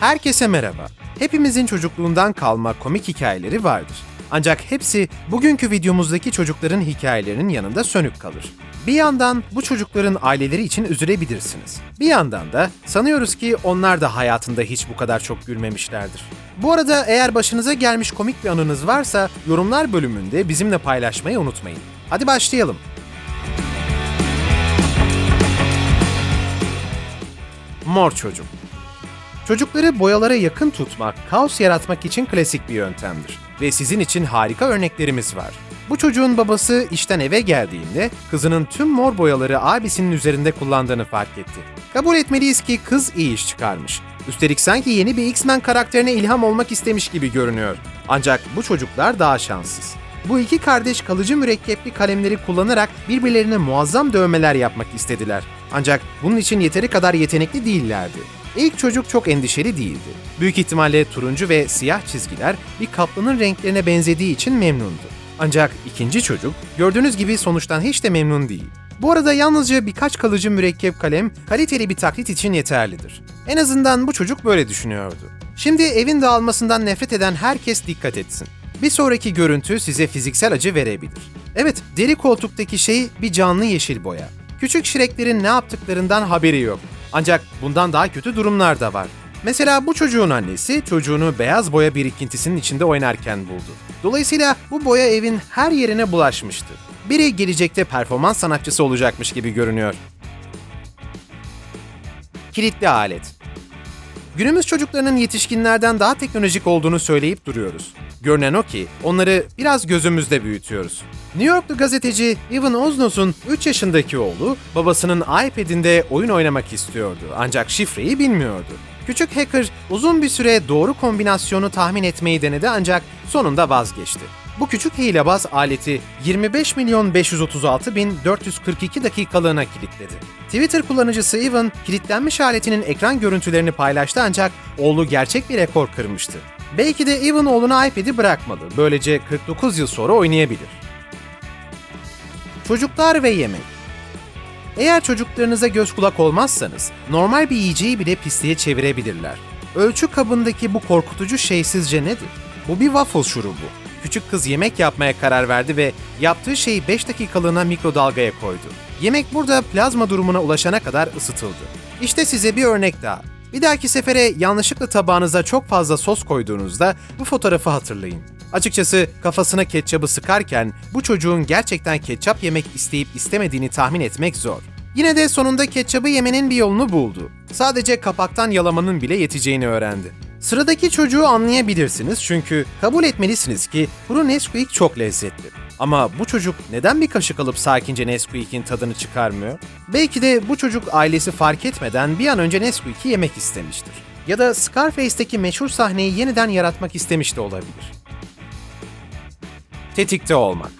Herkese merhaba. Hepimizin çocukluğundan kalma komik hikayeleri vardır. Ancak hepsi bugünkü videomuzdaki çocukların hikayelerinin yanında sönük kalır. Bir yandan bu çocukların aileleri için üzülebilirsiniz. Bir yandan da sanıyoruz ki onlar da hayatında hiç bu kadar çok gülmemişlerdir. Bu arada eğer başınıza gelmiş komik bir anınız varsa yorumlar bölümünde bizimle paylaşmayı unutmayın. Hadi başlayalım. Mor çocuk. Çocukları boyalara yakın tutmak, kaos yaratmak için klasik bir yöntemdir. Ve sizin için harika örneklerimiz var. Bu çocuğun babası işten eve geldiğinde kızının tüm mor boyaları abisinin üzerinde kullandığını fark etti. Kabul etmeliyiz ki kız iyi iş çıkarmış. Üstelik sanki yeni bir X-Men karakterine ilham olmak istemiş gibi görünüyor. Ancak bu çocuklar daha şanssız. Bu iki kardeş kalıcı mürekkepli kalemleri kullanarak birbirlerine muazzam dövmeler yapmak istediler. Ancak bunun için yeteri kadar yetenekli değillerdi. İlk çocuk çok endişeli değildi. Büyük ihtimalle turuncu ve siyah çizgiler bir kaplanın renklerine benzediği için memnundu. Ancak ikinci çocuk gördüğünüz gibi sonuçtan hiç de memnun değil. Bu arada yalnızca birkaç kalıcı mürekkep kalem kaliteli bir taklit için yeterlidir. En azından bu çocuk böyle düşünüyordu. Şimdi evin dağılmasından nefret eden herkes dikkat etsin. Bir sonraki görüntü size fiziksel acı verebilir. Evet, deri koltuktaki şey bir canlı yeşil boya. Küçük şireklerin ne yaptıklarından haberi yok. Ancak bundan daha kötü durumlar da var. Mesela bu çocuğun annesi çocuğunu beyaz boya birikintisinin içinde oynarken buldu. Dolayısıyla bu boya evin her yerine bulaşmıştı. Biri gelecekte performans sanatçısı olacakmış gibi görünüyor. Kilitli alet. Günümüz çocuklarının yetişkinlerden daha teknolojik olduğunu söyleyip duruyoruz. Görünen o ki onları biraz gözümüzde büyütüyoruz. New Yorklu gazeteci Evan Oznos'un 3 yaşındaki oğlu babasının iPad'inde oyun oynamak istiyordu ancak şifreyi bilmiyordu. Küçük hacker uzun bir süre doğru kombinasyonu tahmin etmeyi denedi ancak sonunda vazgeçti. Bu küçük hilebaz aleti 25 milyon 536 bin 442 dakikalığına kilitledi. Twitter kullanıcısı Evan, kilitlenmiş aletinin ekran görüntülerini paylaştı ancak oğlu gerçek bir rekor kırmıştı. Belki de Evan oğluna iPad'i bırakmalı, böylece 49 yıl sonra oynayabilir. Çocuklar ve yemek eğer çocuklarınıza göz kulak olmazsanız, normal bir yiyeceği bile pisliğe çevirebilirler. Ölçü kabındaki bu korkutucu şey sizce nedir? Bu bir waffle şurubu. Küçük kız yemek yapmaya karar verdi ve yaptığı şeyi 5 dakikalığına mikrodalgaya koydu. Yemek burada plazma durumuna ulaşana kadar ısıtıldı. İşte size bir örnek daha. Bir dahaki sefere yanlışlıkla tabağınıza çok fazla sos koyduğunuzda bu fotoğrafı hatırlayın. Açıkçası kafasına ketçabı sıkarken bu çocuğun gerçekten ketçap yemek isteyip istemediğini tahmin etmek zor. Yine de sonunda ketçabı yemenin bir yolunu buldu. Sadece kapaktan yalamanın bile yeteceğini öğrendi. Sıradaki çocuğu anlayabilirsiniz çünkü kabul etmelisiniz ki kuru Nesquik çok lezzetli. Ama bu çocuk neden bir kaşık alıp sakince Nesquik'in tadını çıkarmıyor? Belki de bu çocuk ailesi fark etmeden bir an önce Nesquik'i yemek istemiştir. Ya da Scarface'deki meşhur sahneyi yeniden yaratmak istemiş de olabilir. Tetikte olmak.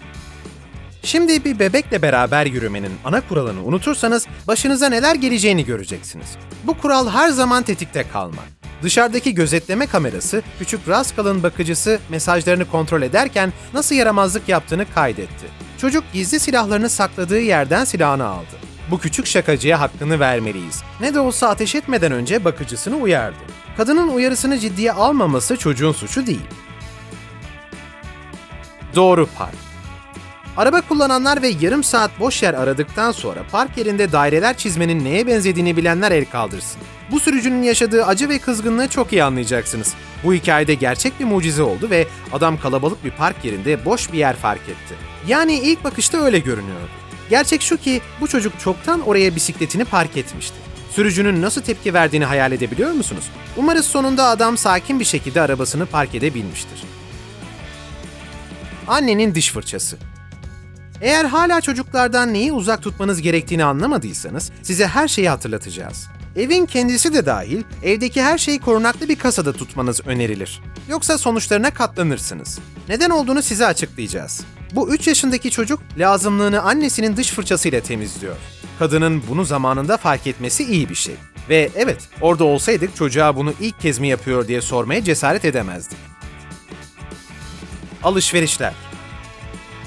Şimdi bir bebekle beraber yürümenin ana kuralını unutursanız başınıza neler geleceğini göreceksiniz. Bu kural her zaman tetikte kalmak. Dışarıdaki gözetleme kamerası, küçük Rascal'ın bakıcısı mesajlarını kontrol ederken nasıl yaramazlık yaptığını kaydetti. Çocuk gizli silahlarını sakladığı yerden silahını aldı. Bu küçük şakacıya hakkını vermeliyiz. Ne de olsa ateş etmeden önce bakıcısını uyardı. Kadının uyarısını ciddiye almaması çocuğun suçu değil. Doğru park. Araba kullananlar ve yarım saat boş yer aradıktan sonra park yerinde daireler çizmenin neye benzediğini bilenler el kaldırsın. Bu sürücünün yaşadığı acı ve kızgınlığı çok iyi anlayacaksınız. Bu hikayede gerçek bir mucize oldu ve adam kalabalık bir park yerinde boş bir yer fark etti. Yani ilk bakışta öyle görünüyordu. Gerçek şu ki bu çocuk çoktan oraya bisikletini park etmişti. Sürücünün nasıl tepki verdiğini hayal edebiliyor musunuz? Umarız sonunda adam sakin bir şekilde arabasını park edebilmiştir. Annenin diş fırçası. Eğer hala çocuklardan neyi uzak tutmanız gerektiğini anlamadıysanız size her şeyi hatırlatacağız. Evin kendisi de dahil evdeki her şeyi korunaklı bir kasada tutmanız önerilir. Yoksa sonuçlarına katlanırsınız. Neden olduğunu size açıklayacağız. Bu 3 yaşındaki çocuk lazımlığını annesinin dış fırçasıyla temizliyor. Kadının bunu zamanında fark etmesi iyi bir şey. Ve evet, orada olsaydık çocuğa bunu ilk kez mi yapıyor diye sormaya cesaret edemezdik. Alışverişler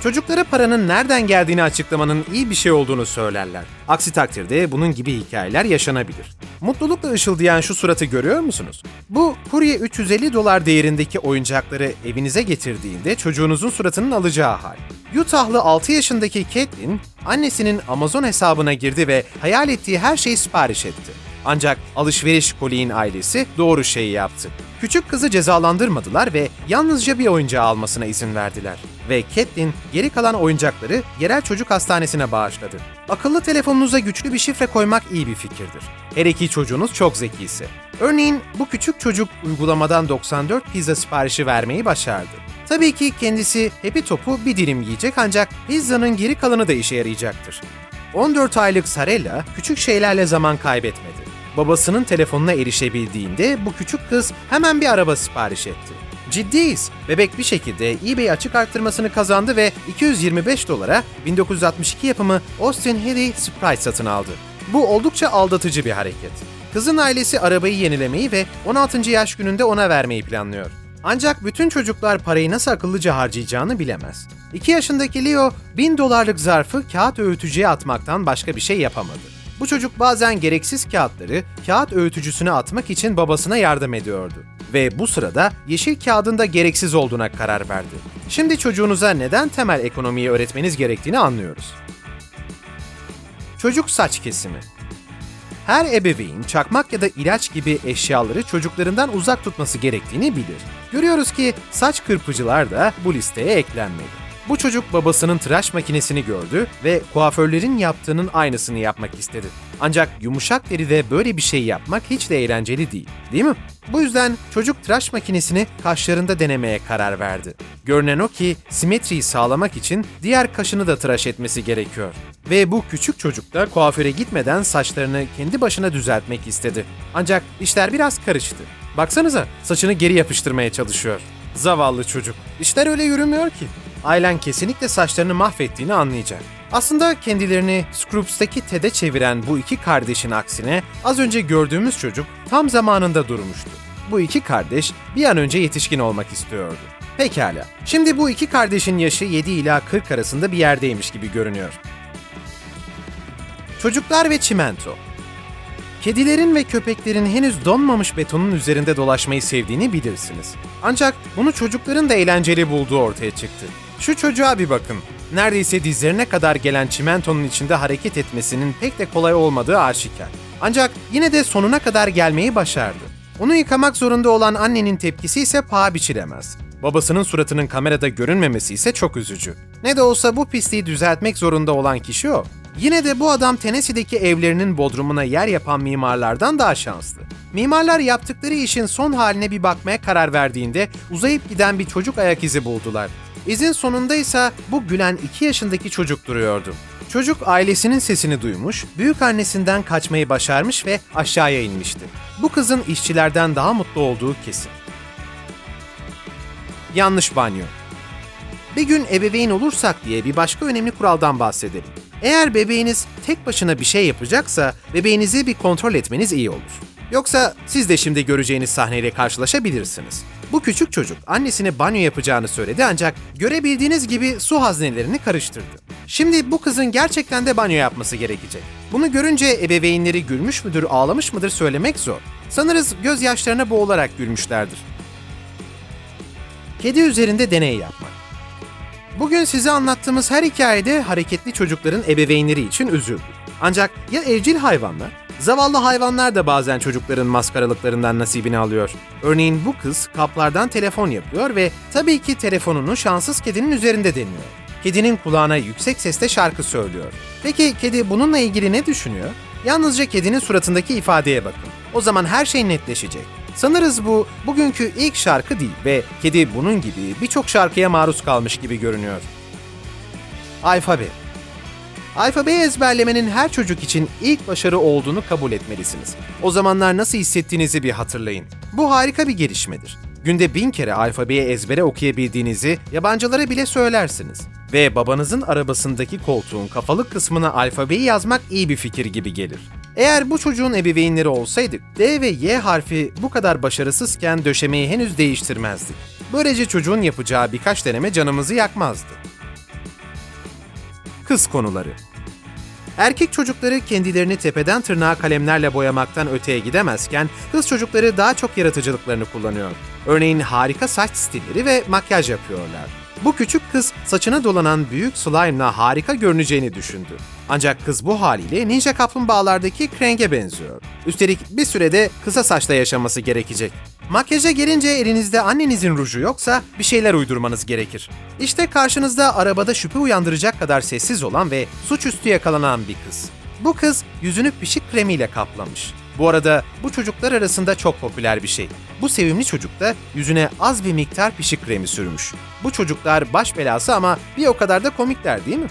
Çocuklara paranın nereden geldiğini açıklamanın iyi bir şey olduğunu söylerler. Aksi takdirde bunun gibi hikayeler yaşanabilir. Mutlulukla ışıldayan şu suratı görüyor musunuz? Bu kurye 350 dolar değerindeki oyuncakları evinize getirdiğinde çocuğunuzun suratının alacağı hal. Utah'lı 6 yaşındaki Caitlin, annesinin Amazon hesabına girdi ve hayal ettiği her şeyi sipariş etti. Ancak alışveriş koliğin ailesi doğru şeyi yaptı. Küçük kızı cezalandırmadılar ve yalnızca bir oyuncağı almasına izin verdiler. Ve Caitlin geri kalan oyuncakları yerel çocuk hastanesine bağışladı. Akıllı telefonunuza güçlü bir şifre koymak iyi bir fikirdir. Her iki çocuğunuz çok zekiyse. Örneğin bu küçük çocuk uygulamadan 94 pizza siparişi vermeyi başardı. Tabii ki kendisi Happy Top'u bir dilim yiyecek ancak pizzanın geri kalanı da işe yarayacaktır. 14 aylık Sarella küçük şeylerle zaman kaybetmedi. Babasının telefonuna erişebildiğinde bu küçük kız hemen bir araba sipariş etti. Ciddiyiz. Bebek bir şekilde eBay açık arttırmasını kazandı ve 225 dolara 1962 yapımı Austin Healey Sprite satın aldı. Bu oldukça aldatıcı bir hareket. Kızın ailesi arabayı yenilemeyi ve 16. yaş gününde ona vermeyi planlıyor. Ancak bütün çocuklar parayı nasıl akıllıca harcayacağını bilemez. 2 yaşındaki Leo 1000 dolarlık zarfı kağıt öğütücüye atmaktan başka bir şey yapamadı. Bu çocuk bazen gereksiz kağıtları kağıt öğütücüsüne atmak için babasına yardım ediyordu. Ve bu sırada yeşil kağıdın da gereksiz olduğuna karar verdi. Şimdi çocuğunuza neden temel ekonomiyi öğretmeniz gerektiğini anlıyoruz. Çocuk saç kesimi her ebeveyn çakmak ya da ilaç gibi eşyaları çocuklarından uzak tutması gerektiğini bilir. Görüyoruz ki saç kırpıcılar da bu listeye eklenmeli. Bu çocuk babasının tıraş makinesini gördü ve kuaförlerin yaptığının aynısını yapmak istedi. Ancak yumuşak deride böyle bir şey yapmak hiç de eğlenceli değil, değil mi? Bu yüzden çocuk tıraş makinesini kaşlarında denemeye karar verdi. Görünen o ki simetriyi sağlamak için diğer kaşını da tıraş etmesi gerekiyor. Ve bu küçük çocuk da kuaföre gitmeden saçlarını kendi başına düzeltmek istedi. Ancak işler biraz karıştı. Baksanıza saçını geri yapıştırmaya çalışıyor. Zavallı çocuk. İşler öyle yürümüyor ki. Ailen kesinlikle saçlarını mahvettiğini anlayacak. Aslında kendilerini Scroops'taki TED'e çeviren bu iki kardeşin aksine az önce gördüğümüz çocuk tam zamanında durmuştu. Bu iki kardeş bir an önce yetişkin olmak istiyordu. Pekala. Şimdi bu iki kardeşin yaşı 7 ila 40 arasında bir yerdeymiş gibi görünüyor. Çocuklar ve çimento. Kedilerin ve köpeklerin henüz donmamış betonun üzerinde dolaşmayı sevdiğini bilirsiniz. Ancak bunu çocukların da eğlenceli bulduğu ortaya çıktı. Şu çocuğa bir bakın. Neredeyse dizlerine kadar gelen çimentonun içinde hareket etmesinin pek de kolay olmadığı aşikar. Ancak yine de sonuna kadar gelmeyi başardı. Onu yıkamak zorunda olan annenin tepkisi ise paha biçilemez. Babasının suratının kamerada görünmemesi ise çok üzücü. Ne de olsa bu pisliği düzeltmek zorunda olan kişi o. Yine de bu adam Tennessee'deki evlerinin bodrumuna yer yapan mimarlardan daha şanslı. Mimarlar yaptıkları işin son haline bir bakmaya karar verdiğinde uzayıp giden bir çocuk ayak izi buldular. İzin sonunda ise bu gülen 2 yaşındaki çocuk duruyordu. Çocuk ailesinin sesini duymuş, büyük annesinden kaçmayı başarmış ve aşağıya inmişti. Bu kızın işçilerden daha mutlu olduğu kesin. Yanlış banyo. Bir gün ebeveyn olursak diye bir başka önemli kuraldan bahsedelim. Eğer bebeğiniz tek başına bir şey yapacaksa bebeğinizi bir kontrol etmeniz iyi olur. Yoksa siz de şimdi göreceğiniz sahneyle karşılaşabilirsiniz. Bu küçük çocuk annesine banyo yapacağını söyledi ancak görebildiğiniz gibi su haznelerini karıştırdı. Şimdi bu kızın gerçekten de banyo yapması gerekecek. Bunu görünce ebeveynleri gülmüş müdür, ağlamış mıdır söylemek zor. Sanırız gözyaşlarına boğularak gülmüşlerdir. Kedi üzerinde deney yapmak. Bugün size anlattığımız her hikayede hareketli çocukların ebeveynleri için üzüldük. Ancak ya evcil hayvanlar? Zavallı hayvanlar da bazen çocukların maskaralıklarından nasibini alıyor. Örneğin bu kız kaplardan telefon yapıyor ve tabii ki telefonunu şanssız kedinin üzerinde deniyor. Kedinin kulağına yüksek sesle şarkı söylüyor. Peki kedi bununla ilgili ne düşünüyor? Yalnızca kedinin suratındaki ifadeye bakın. O zaman her şey netleşecek. Sanırız bu bugünkü ilk şarkı değil ve kedi bunun gibi birçok şarkıya maruz kalmış gibi görünüyor. Alfabe Alfabeyi ezberlemenin her çocuk için ilk başarı olduğunu kabul etmelisiniz. O zamanlar nasıl hissettiğinizi bir hatırlayın. Bu harika bir gelişmedir. Günde bin kere alfabeyi ezbere okuyabildiğinizi yabancılara bile söylersiniz. Ve babanızın arabasındaki koltuğun kafalık kısmına alfabeyi yazmak iyi bir fikir gibi gelir. Eğer bu çocuğun ebeveynleri olsaydık, D ve Y harfi bu kadar başarısızken döşemeyi henüz değiştirmezdik. Böylece çocuğun yapacağı birkaç deneme canımızı yakmazdı. Kız konuları Erkek çocukları kendilerini tepeden tırnağa kalemlerle boyamaktan öteye gidemezken kız çocukları daha çok yaratıcılıklarını kullanıyor. Örneğin harika saç stilleri ve makyaj yapıyorlar. Bu küçük kız saçına dolanan büyük slime'la harika görüneceğini düşündü. Ancak kız bu haliyle ninja kaplumbağalardaki Krang'e benziyor. Üstelik bir sürede kısa saçla yaşaması gerekecek. Makyaja gelince elinizde annenizin ruju yoksa bir şeyler uydurmanız gerekir. İşte karşınızda arabada şüphe uyandıracak kadar sessiz olan ve suçüstü yakalanan bir kız. Bu kız yüzünü pişik kremiyle kaplamış. Bu arada bu çocuklar arasında çok popüler bir şey. Bu sevimli çocuk da yüzüne az bir miktar pişik kremi sürmüş. Bu çocuklar baş belası ama bir o kadar da komikler değil mi?